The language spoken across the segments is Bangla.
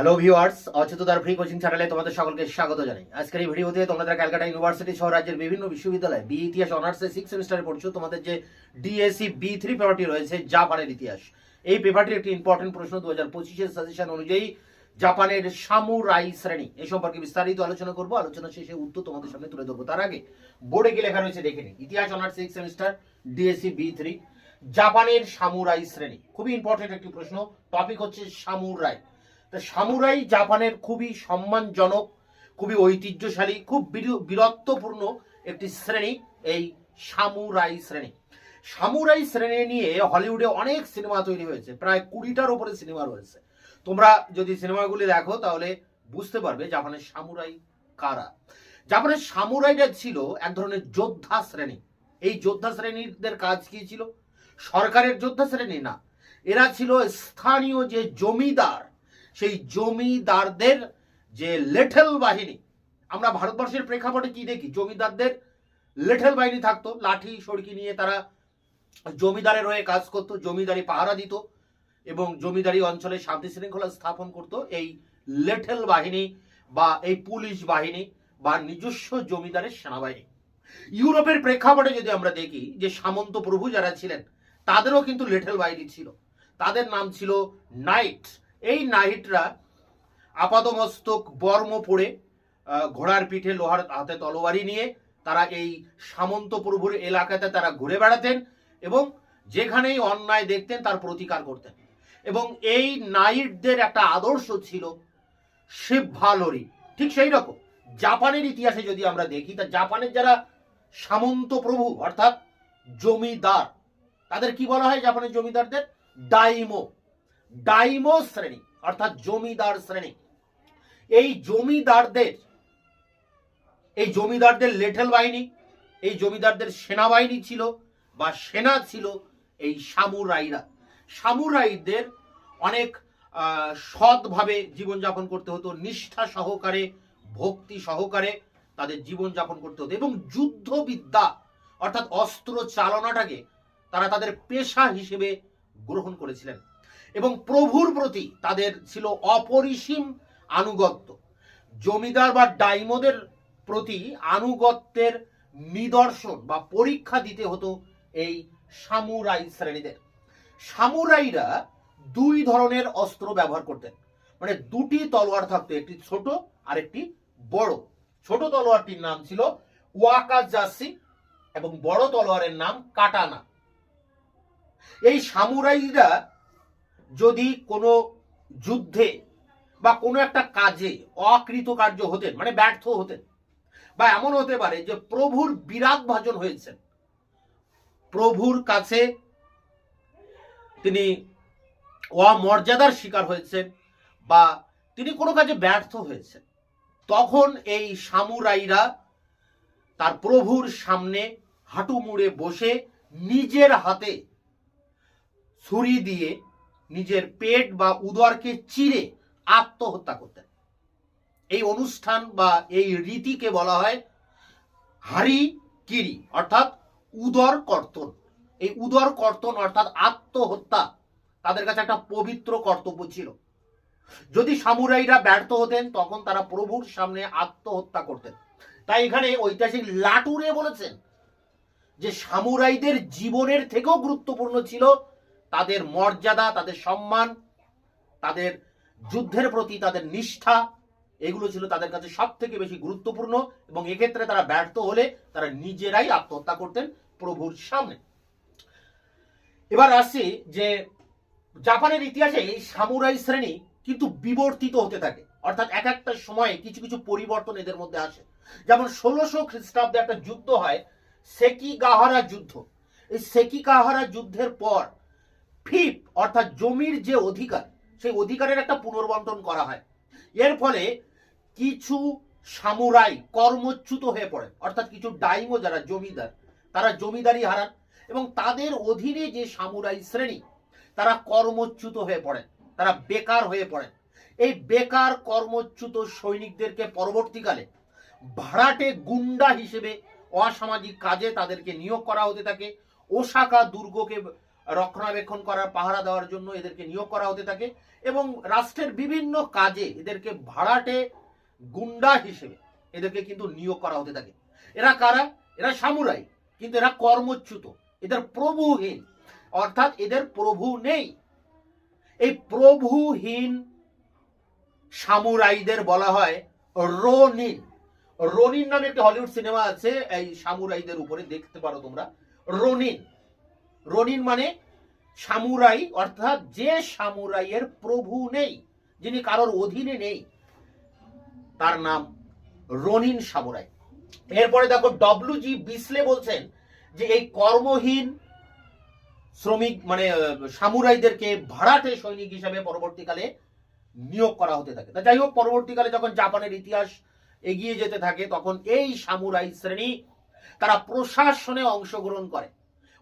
হ্যালো ভিউয়ার্স অচেততার ফ্রি কোচিং চ্যানেলে তোমাদের সকলকে স্বাগত জানাই। আজকের এই ভিডিওতে তোমরা যারা ক্যালকাটা ইউনিভার্সিটি সহ রাজ্যের বিভিন্ন বিশ্ববিদ্যালয়ে বি ইতিহাস অনার্সে সিক্স সেমিস্টারে পড়ছো। তোমাদের যে ডিএসসি বি থ্রি পেপারটি রয়েছে, জাপানের ইতিহাস। এই পেপারটির একটি ইম্পর্টেন্ট প্রশ্ন দু হাজার পঁচিশের সাজেশন অনুযায়ী জাপানের সামুরাই শ্রেণি। এ সম্পর্কে বিস্তারিত আলোচনা করব। আলোচনা শেষে উত্তর তোমাদের সামনে তুলে ধরবো। তার আগে বোর্ডে কি লেখা রয়েছে দেখে নিন ইতিহাস honours six semester DSC B three জাপানের সামুরাই শ্রেণি। খুবই ইম্পর্টেন্ট একটি প্রশ্ন। টপিক হচ্ছে সামুরাই। তো সামুরাই জাপানের খুবই সম্মানজনক, খুবই ঐতিহ্যশালী, খুব বীর- বীরত্বপূর্ণ একটি শ্রেণি, এই সামুরাই শ্রেণি। সামুরাই শ্রেণি নিয়ে হলিউডে অনেক সিনেমা তৈরি হয়েছে, প্রায় কুড়িটার উপরে সিনেমা রয়েছে। তোমরা যদি সিনেমাগুলি দেখো, তাহলে বুঝতে পারবে জাপানের সামুরাই কারা। জাপানের সামুরাইরা ছিল এক ধরনের যোদ্ধা শ্রেণি। এই যোদ্ধা শ্রেণীদের কাজ কি ছিল? সরকারের যোদ্ধা শ্রেণি না। এরা ছিল স্থানীয় যে জমিদার সেই জমিদারদের যে লেঠেল বাহিনী, আমরা ভারতবর্ষের প্রেক্ষাপটে কি দেখি? জমিদারদের লেঠেল বাহিনী থাকতো, লাঠি, সড়কি নিয়ে তারা জমিদারের হয়ে কাজ করতো, জমিদারি পাহারা দিত এবং জমিদারি অঞ্চলে শান্তি শৃঙ্খলা স্থাপন করত। এই লেঠেল বাহিনী বা এই পুলিশ বাহিনী বা নিজস্ব জমিদারের সেনাবাহিনী। ইউরোপের প্রেক্ষাপটে যদি আমরা দেখি যে সামন্ত প্রভু যারা ছিলেন, তাদেরও কিন্তু লেঠেল বাহিনী ছিল। তাদের নাম ছিল নাইট। এই নাইটরা আপাদমস্তক বর্ম আহ, ঘোড়ার পিঠে লোহার হাতে তলোয়ারি নিয়ে তারা এই সামন্ত প্রভুর এলাকাতে তারা ঘুরে বেড়াতেন এবং যেখানেই অন্যায় দেখতেন তার প্রতিকার করতেন। এবং এই নাইটদের একটা আদর্শ ছিল শিবভালরি ঠিক সেই রকম। জাপানের ইতিহাসে যদি আমরা দেখি তা জাপানের যারা সামন্ত প্রভু অর্থাৎ জমিদার তাদের কি বলা হয় জাপানের জমিদারদের? ডাইমো। ডাইমো শ্রেণি, অর্থাৎ জমিদার শ্রেণি। এই জমিদারদের এই জমিদারদের লেঠেল বাহিনী, এই জমিদারদের সেনাবাহিনী ছিল বা সেনা ছিল এই সামুরাইরা। সামুরাইদের অনেক সৎভাবে জীবনযাপন করতে হতো, নিষ্ঠা সহকারে, ভক্তি সহকারে তাদের জীবনযাপন করতে হতো এবং যুদ্ধবিদ্যা, অর্থাৎ অস্ত্র চালনাটাকে তারা তাদের পেশা হিসেবে গ্রহণ করেছিলেন। এবং প্রভুর প্রতি তাদের ছিল অপরিসীম আনুগত্য। জমিদার বা ডাইমোদের প্রতি আনুগত্যের নিদর্শন বা পরীক্ষা দিতে হতো এই সামুরাই শ্রেণীদের। সামুরাইরা দুই ধরনের অস্ত্র ব্যবহার করতেন। মানে দুটি তলোয়ার থাকতো, একটি ছোট আর একটি বড়। ছোট তলোয়ারটির নাম ছিল ওয়াকাজাসি এবং বড় তলোয়ারের নাম কাটানা। এই সামুরাইরা যদি কোনো যুদ্ধে বা কোনো একটা কাজে অকৃতকার্য হতেন মানে ব্যর্থ হতেন, বা এমন হতে পারে যে প্রভুর বিরাট ভাজন হয়েছেন, প্রভুর কাছে তিনি অমর্যাদার শিকার হয়েছেন বা তিনি কোনো কাজে ব্যর্থ হয়েছেন, তখন এই সামুরাইরা তার প্রভুর সামনে হাঁটু মুড়ে বসে নিজের হাতে ছুরি দিয়ে নিজের পেট বা উদরকে চিরে আত্মহত্যা করতেন। এই অনুষ্ঠান বা এই রীতিকে বলা হয় হারি কিরি, অর্থাৎ উদর কর্তন। এই উদর কর্তন, অর্থাৎ আত্মহত্যা, তাদের কাছে একটা পবিত্র কর্তব্য ছিল। যদি সামুরাইরা ব্যর্থ হতেন, তখন তারা প্রভুর সামনে আত্মহত্যা করতেন। তাই এখানে ঐতিহাসিক লাটুরে বলেছেন যে সামুরাইদের জীবনের থেকেও গুরুত্বপূর্ণ ছিল তাদের মর্যাদা, তাদের সম্মান, তাদের যুদ্ধের প্রতি তাদের নিষ্ঠা, এগুলো ছিল তাদের কাছে সব থেকে বেশি গুরুত্বপূর্ণ এবং এক্ষেত্রে তারা ব্যর্থ হলে তারা নিজেরাই আত্মহত্যা করতেন প্রভুর সামনে। এবার আসছি যে জাপানের ইতিহাসে এই সামুরাই শ্রেণি কিন্তু বিবর্তিত হতে থাকে। অর্থাৎ এক একটা সময়ে কিছু কিছু পরিবর্তন এদের মধ্যে আসে। যেমন ষোলোশো খ্রিস্টাব্দে একটা যুদ্ধ হয় সেকি সেকিগাহারা যুদ্ধ। এই সেকিগাহারা যুদ্ধের পর ফিপ অর্থাৎ জমির যে অধিকার, সেই অধিকারের একটা পুনর্বন্টন করা হয়। এর ফলে কিছু সামুরাই কর্মচ্যুত হয়ে পড়ে, অর্থাৎ কিছু ডাইমো যারা জমিদার, তারা জমিদারি হারান এবং তাদের অধীনে যে সামুরাই শ্রেণি, তারা কর্মচ্যুত হয়ে পড়েন তারা বেকার হয়ে পড়েন এই বেকার কর্মচ্যুত সৈনিকদেরকে পরবর্তীকালে ভাড়াটে গুন্ডা হিসেবে অসামাজিক কাজে তাদেরকে নিয়োগ করা হতে থাকে। ওসাকা দুর্গকে রক্ষণাবেক্ষণ করার পাহারা দেওয়ার জন্য এদেরকে নিয়োগ করা হতে থাকে এবং রাষ্ট্রের বিভিন্ন কাজে এদেরকে ভাড়াটে গুন্ডা হিসেবে এদেরকে কিন্তু নিয়োগ করা হতে থাকে। এরা কারা? এরা সামুরাই, কিন্তু এরা কর্মচ্যুত, এদের প্রভুহীন। অর্থাৎ এদের প্রভু নেই। এই প্রভুহীন সামুরাইদের বলা হয় রোনিন। রোনিন নামে একটি হলিউড সিনেমা আছে, এই সামুরাইদের উপরে দেখতে পারো তোমরা। রোনিন। রোনিন মানে সামুরাই, অর্থাৎ যে সামুরাইয়ের প্রভু নেই, যিনি কারোর অধীনে নেই, তার নাম রনিন সামুরাই। এরপরে দেখো ডব্লিউ জি বিসলে বলছেন যে এই কর্মহীন শ্রমিক মানে সামুরাইদেরকে ভাড়াটে সৈনিক হিসাবে পরবর্তীকালে নিয়োগ করা হতে থাকে। তা যাই হোক, পরবর্তীকালে যখন জাপানের ইতিহাস এগিয়ে যেতে থাকে, তখন এই সামুরাই শ্রেণি তারা প্রশাসনে অংশগ্রহণ করে।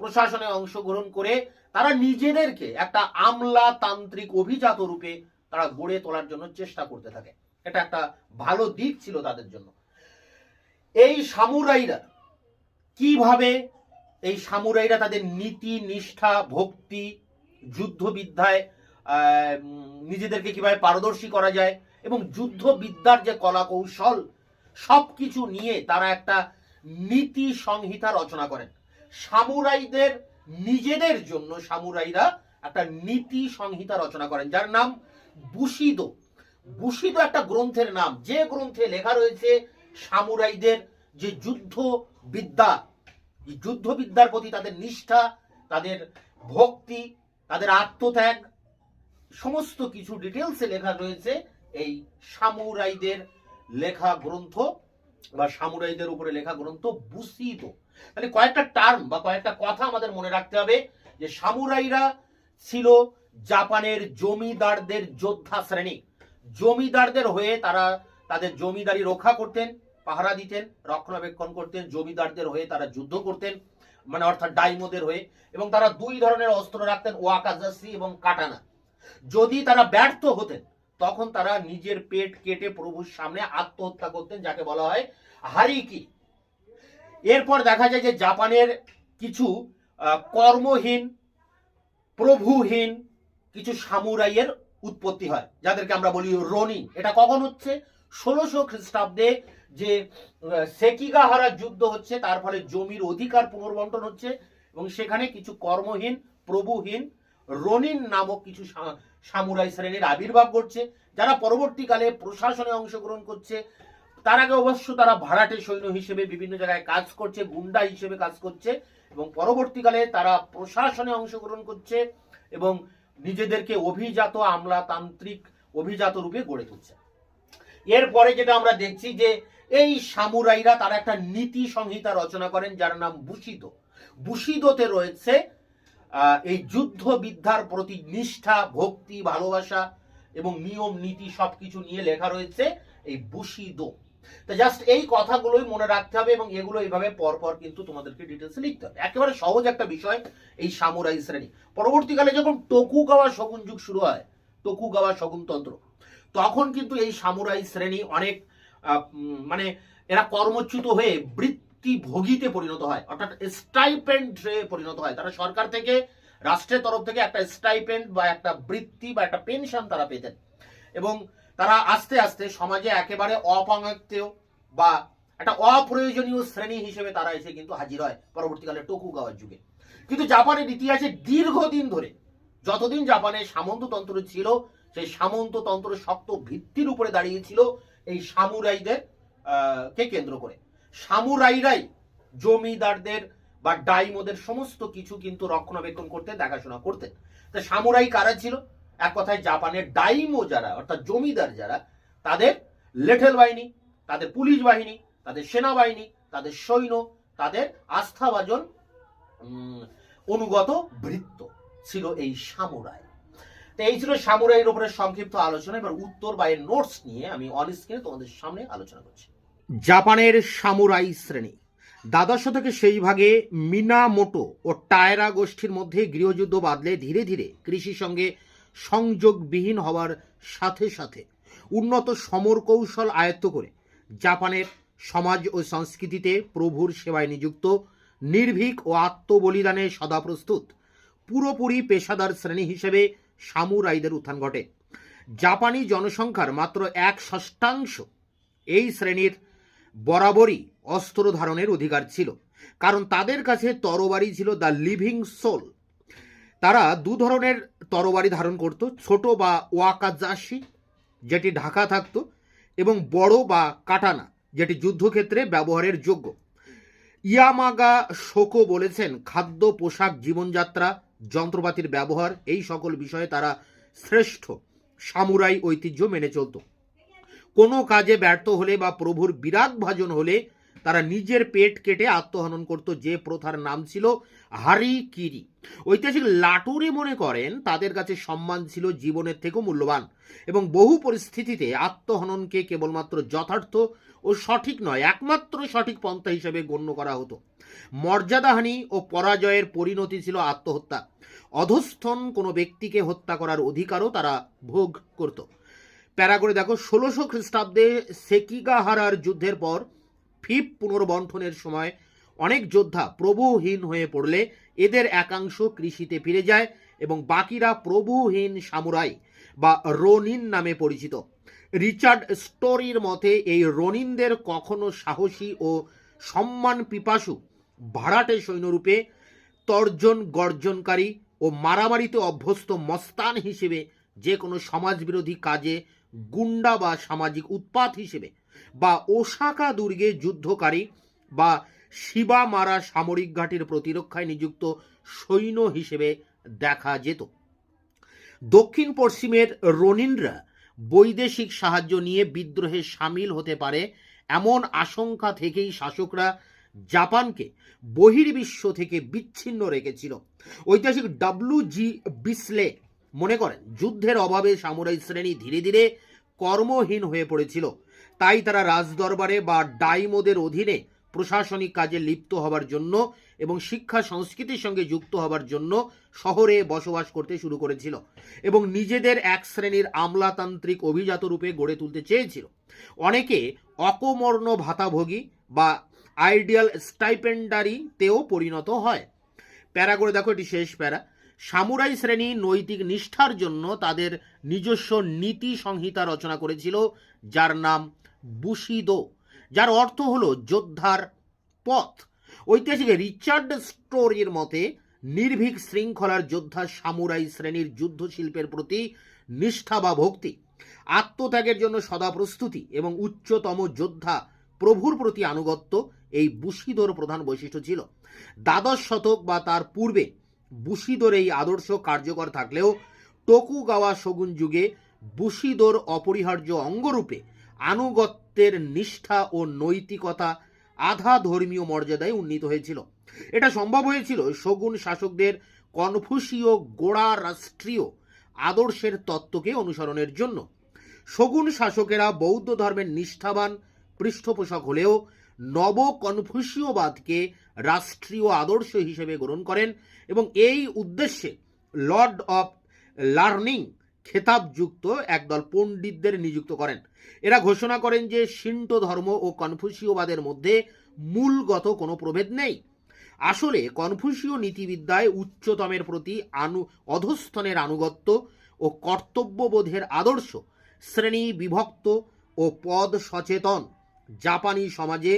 প্রশাসনে অংশগ্রহণ করে তারা নিজেদেরকে একটা আমলাতান্ত্রিক অভিজাত রূপে তারা গড়ে তোলার জন্য চেষ্টা করতে থাকে। এটা একটা ভালো দিক ছিল তাদের জন্য। এই সামুরাইরা কীভাবে এই সামুরাইরা তাদের নীতি, নিষ্ঠা, ভক্তি, যুদ্ধবিদ্যায় নিজেদেরকে কীভাবে পারদর্শী করা যায় এবং যুদ্ধবিদ্যার যে কলা কৌশল সবকিছু নিয়ে তারা একটা নীতি সংহিতা রচনা করেন। সামুরাইদের, নিজেদের জন্য সামুরাইরা একটা নীতি সংহিতা রচনা করেন, যার নাম বুশিদো। বুশিদো একটা গ্রন্থের নাম। যে গ্রন্থে লেখা রয়েছে সামুরাইদের যে যুদ্ধ বিদ্যা যুদ্ধবিদ্যার প্রতি তাদের নিষ্ঠা, তাদের ভক্তি, তাদের আত্মত্যাগ, সমস্ত কিছু ডিটেলসে লেখা রয়েছে এই সামুরাইদের লেখা গ্রন্থ। বা সামুরাইদের উপরে লেখা গ্রন্থ বুসিদ তাহলে কয়েকটা টার্ম বা কয়েকটা কথা আমাদের মনে রাখতে হবে যে সামুরাইরা ছিল জাপানের জমিদারদের যোদ্ধা শ্রেণি। জমিদারদের হয়ে তারা তাদের জমিদারি রক্ষা করতেন, পাহারা দিতেন, রক্ষণাবেক্ষণ করতেন, জমিদারদের হয়ে তারা যুদ্ধ করতেন মানে অর্থাৎ ডাইমোদের হয়ে, এবং তারা দুই ধরনের অস্ত্র রাখতেন, ওয়াকাজাসি এবং কাটানা। যদি তারা ব্যর্থ হতেন তখন তারা নিজের পেট কেটে প্রভুর সামনে আত্মহত্যা করতেন, যাকে বলা হয় হারিকি। এরপর দেখা যায় যে জাপানের কিছু কর্মহীন, প্রভুহীন কিছু সামুরাইয়ের উৎপত্তি হয়, যাদেরকে আমরা বলি রনিন এটা কখন হচ্ছে? ষোলোশো খ্রিস্টাব্দে যে সেকিগাহারা যুদ্ধ হচ্ছে, তার ফলে জমির অধিকার পুনর্বন্টন হচ্ছে এবং সেখানে কিছু কর্মহীন, প্রভুহীন রনিন নামক কিছু সামুরাই শ্রেণির আবির্ভাব ঘটছে, যারা পরবর্তীকালে প্রশাসনে অংশগ্রহণ করছে। তার আগে অবশ্য তারা ভাড়াটে সৈন্য হিসেবে বিভিন্ন জায়গায় কাজ করছে, গুন্ডা হিসেবে কাজ করছে এবং পরবর্তীকালে তারা প্রশাসনে অংশগ্রহণ করছে এবং নিজেদেরকে অভিজাত আমলাতান্ত্রিক অভিজাত রূপে গড়ে তুলছে। এরপরে যেটা আমরা দেখছি যে এই সামুরাইরা তারা একটা নীতি সংহিতা রচনা করেন যার নাম বুশিদ। বুশিদোতে রয়েছে এই যুদ্ধ বিদ্যার প্রতি নিষ্ঠা, ভক্তি, ভালোবাসা এবং নিয়ম, নীতি সবকিছু নিয়ে লেখা রয়েছে এই বুশিদো তো জাস্ট এই কথাগুলোই মনে রাখতে হবে এবং এগুলো এইভাবে পরপর কিন্তু তোমাদেরকে ডিটেলস লিখতে হবে। একেবারে সহজ একটা বিষয় এই সামুরাই শ্রেণি। পরবর্তীকালে যখন টোকুগাওয়া শগুন যুগ শুরু হয়, টকু টোকুগাওয়া শগুনতন্ত্র তখন কিন্তু এই সামুরাই শ্রেণি অনেক মানে এরা কর্মচ্যুত হয়ে বৃত্তি ভোগীতে পরিণত হয়, অর্থাৎ স্টাইপেন্ড পরিণত হয়। তারা সরকার থেকে, রাষ্ট্রের তরফ থেকে একটা স্টাইপেন্ড বা একটা বৃত্তি বা একটা পেনশন তারা পেতেন। এবং তারা আস্তে আস্তে সমাজে একেবারে অপাঙ্গতেয় বা একটা অপ্রয়োজনীয় শ্রেণি হিসেবে তারা এসে কিন্তু হাজির হয় পরবর্তীকালে টোকুগাওয়ার যুগে। কিন্তু জাপানের ইতিহাসে দীর্ঘদিন ধরে, যতদিন জাপানে সামন্ততন্ত্র ছিল, সেই সামন্ততন্ত্র শক্ত ভিত্তির উপরে দাঁড়িয়েছিল এই সামুরাইদের কে কেন্দ্র করে। সামুরাইরাই জমিদারদের বা ডাইমোদের সমস্ত কিছু কিন্তু রক্ষণাবেক্ষণ করতে, দেখাশোনা করতেন তো সামুরাই কারা ছিল? এক কথায় জাপানের ডাইমো যারা, অর্থাৎ জমিদার যারা, তাদের লেঠেল বাহিনী, তাদের পুলিশ বাহিনী, তাদের সেনাবাহিনী, তাদের সৈন্য, তাদের আস্থাভাজন অনুগত বৃত্ত ছিল এই সামুরাই। তো এই ছিল সামুরাইয়ের উপরে সংক্ষিপ্ত আলোচনা। এবার উত্তর বা এর নোটস নিয়ে আমি অন স্ক্রিনে তোমাদের সামনে আলোচনা করছি। জাপানের সামুরাই শ্রেণি। দ্বাদশ থেকে সেই ভাগে মিনামোটো ও টায়রা গোষ্ঠীর মধ্যে গৃহযুদ্ধ বাদলে ধীরে ধীরে কৃষির সঙ্গে সংযোগবিহীন হওয়ার সাথে সাথে উন্নত সমর কৌশল আয়ত্ত করে জাপানের সমাজ ও সংস্কৃতিতে প্রভুর সেবায় নিযুক্ত, নির্ভীক ও আত্মবলিদানে সদা প্রস্তুত পুরোপুরি পেশাদার শ্রেণি হিসেবে সামুরাইদের উত্থান ঘটে। জাপানি জনসংখ্যার মাত্র এক ষষ্ঠাংশ এই শ্রেণির বরাবরই অস্ত্র ধারণের অধিকার ছিল, কারণ তাদের কাছে তরবারি ছিল দ্য লিভিং সোল। তারা দু ধরনের তরবারি ধারণ করত, ছোট বা ওয়াকাজাশি, যেটি ঢাকা থাকত, এবং বড় বা কাটানা, যেটি যুদ্ধক্ষেত্রে ব্যবহারের যোগ্য। ইয়ামাগা শোকো বলেছেন, খাদ্য, পোশাক, জীবনযাত্রা, যন্ত্রপাতির ব্যবহার, এই সকল বিষয়ে তারা শ্রেষ্ঠ সামুরাই ঐতিহ্য মেনে চলত। কোনো কাজে ব্যর্থ হলে বা প্রভুর বিরাগ ভাজন হলে তারা নিজের পেট কেটে আত্মহনন করত। যে প্রথার নাম ছিল হারি কিরি। ঐতিহাসিক লাটুরি মনে করেন, তাদের কাছে সম্মান ছিল জীবনের থেকেও মূল্যবান এবং বহু পরিস্থিতিতে আত্মহননকে কেবলমাত্র যথার্থ ও সঠিক নয়, একমাত্র সঠিক পন্থা হিসেবে গণ্য করা হতো। মর্যাদাহানি ও পরাজয়ের পরিণতি ছিল আত্মহত্যা। অধস্থন কোনো ব্যক্তিকে হত্যা করার অধিকারও তারা ভোগ করত। প্যারা করে দেখো, ষোলোশো খ্রিস্টাব্দে সেকিগাহারার যুদ্ধের পর ফিপ পুনর্বন্ঠনের সময় অনেক যোদ্ধা প্রভুহীন হয়ে পড়লে এদের একাংশ কৃষিতে ফিরে যায় এবং বাকিরা প্রভুহীন সামুরাই বা রনিন নামে পরিচিত। রিচার্ড স্টোরির মতে, এই রনিনদের কখনো সাহসী ও সম্মান পিপাসু ভাড়াটে সৈন্যরূপে তর্জন গর্জনকারী ও মারামারিতে অভ্যস্ত মস্তান হিসেবে যে কোনো সমাজবিরোধী কাজে গুন্ডা বা সামাজিক উৎপাত হিসেবে বা ওসাকা দুর্গে যুদ্ধকারী বা শিবা মারা সামরিক ঘাটির প্রতিরক্ষায় নিযুক্ত সৈন্য হিসেবে দেখা যেত। দক্ষিণ পশ্চিমের রনিনরা বৈদেশিক সাহায্য নিয়ে বিদ্রোহে সামিল হতে পারে এমন আশঙ্কা থেকেই শাসকরা জাপানকে বহির্বিশ্ব থেকে বিচ্ছিন্ন রেখেছিল। ঐতিহাসিক ডাব্লু জি বিসলে মনে করেন, যুদ্ধের অভাবে সামুরাই শ্রেণি ধীরে ধীরে কর্মহীন হয়ে পড়েছিল। তাই তারা রাজদরবারে বা ডাইমোদের অধীনে প্রশাসনিক কাজে লিপ্ত হবার জন্য এবং শিক্ষা সংস্কৃতির সঙ্গে যুক্ত হবার জন্য শহরে বসবাস করতে শুরু করেছিল এবং নিজেদের এক শ্রেণির আমলাতান্ত্রিক অভিজাত রূপে গড়ে তুলতে চেয়েছিল। অনেকে অকমর্ণ ভাতাভোগী বা আইডিয়াল স্টাইপেন্ডারিতেও পরিণত হয়। প্যারা করে দেখো, এটি শেষ প্যারা। সামুরাই শ্রেণি নৈতিক নিষ্ঠার জন্য তাদের নিজস্ব নীতি সংহিতা রচনা করেছিল, যার নাম বুশিদো, যার অর্থ হল যোদ্ধার পথ। ঐতিহাসিক রিচার্ড স্টোরির মতে, নির্ভীক শৃঙ্খলার যোদ্ধা সামুরাই শ্রেণির যুদ্ধ শিল্পের প্রতি নিষ্ঠা বা ভক্তি, আত্মত্যাগের জন্য সদা প্রস্তুতি এবং উচ্চতম যোদ্ধা প্রভুর প্রতি আনুগত্য এই বুশিদোর প্রধান বৈশিষ্ট্য ছিল। দ্বাদশ শতক বা তার পূর্বে বুশিদোর এই আদর্শ কার্যকর থাকলেও টোকুগাওয়া শগুন যুগে বুশিদোর অপরিহার্য অঙ্গরূপে আনুগত্যের নিষ্ঠা ও নৈতিকতা আধা ধর্মীয় মর্যাদায় উন্নীত হয়েছিল। এটা সম্ভব হয়েছিল শগুন শাসকদের কনফুসীয় গোড়া রাষ্ট্রীয় আদর্শের তত্ত্বকে অনুসরণের জন্য। শগুন শাসকেরা বৌদ্ধ ধর্মের নিষ্ঠাবান পৃষ্ঠপোষক হলেও নব কনফুসীয়বাদকে রাষ্ট্রীয় আদর্শ হিসেবে গ্রহণ করেন এবং এই উদ্দেশ্যে লর্ড অফ লার্নিং খেতাবযুক্ত একদল পণ্ডিতদের নিযুক্ত করেন। এরা ঘোষণা করেন যে শিন্টো ধর্ম ও কনফুসীয়বাদের মধ্যে মূলগত কোনো প্রভেদ নেই। আসলে কনফুসীয় নীতিবিদ্যায় উচ্চতমের প্রতি আনু অধস্থনের আনুগত্য ও কর্তব্যবোধের আদর্শ শ্রেণি বিভক্ত ও পদ সচেতন জাপানি সমাজে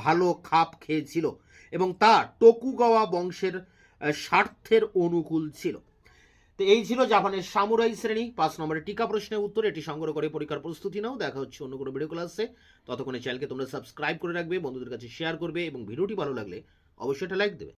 ভালো খাপ খেয়েছিল এবং তা টোকুগাওয়া বংশের স্বার্থের অনুকূল ছিল। তো এই ছিল জাপানের সামুরাই শ্রেণি। পাঁচ নম্বরের টিকা প্রশ্নের উত্তর। এটি সংগ্রহ করে পরীক্ষার প্রস্তুতি নাও। দেখা হচ্ছে অন্য কোনো ভিডিও ক্লাসে ততক্ষণে চ্যানেলকে তোমরা সাবস্ক্রাইব করে রাখবে, বন্ধুদের কাছে শেয়ার করবে এবং ভিডিওটি ভালো লাগলে অবশ্যই এটা লাইক দেবে।